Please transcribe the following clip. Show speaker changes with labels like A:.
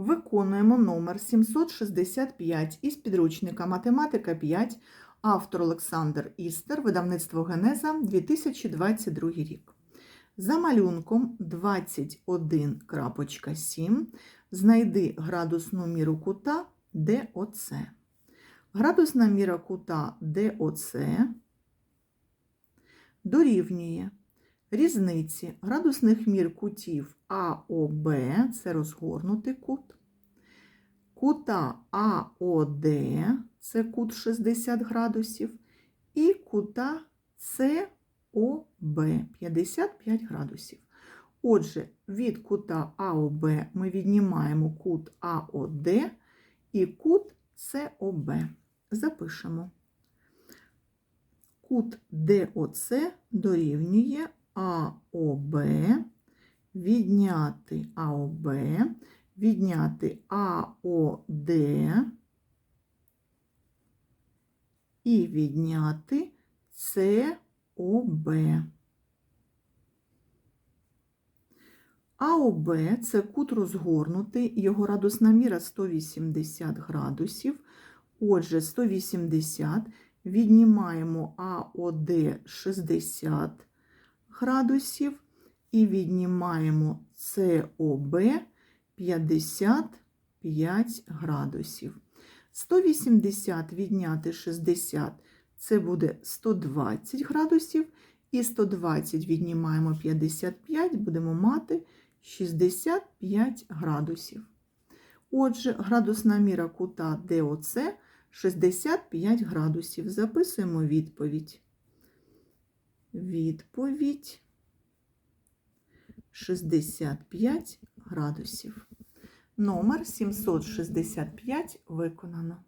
A: Виконуємо номер 765 із підручника Математика 5, автор Олександр Істер, видавництво Генеза, 2022 рік. За малюнком 21.7 знайди градусну міру кута ДОЦ. Градусна міра кута ДОЦ дорівнює різниці градусних мір кутів АОБ, це розгорнутий кут, кута АОД, це кут 60 градусів, і кута СОБ 55 градусів. Отже, від кута АОБ ми віднімаємо кут АОД і кут СОБ. Запишемо. Кут ДОЦ дорівнює АОБ, відняти АОБ, відняти АОД і відняти СОБ. АОБ – це кут розгорнутий, його радусна міра 180 градусів. Отже, 180 віднімаємо АОД 60 градусів і віднімаємо СОБ 55 градусів. 180 відняти 60 це буде 120 градусів. І 120 віднімаємо 55, будемо мати 65 градусів. Отже, градусна міра кута ДОЦ 65 градусів. Записуємо відповідь. Відповідь 65 градусів. Номер 765 виконано.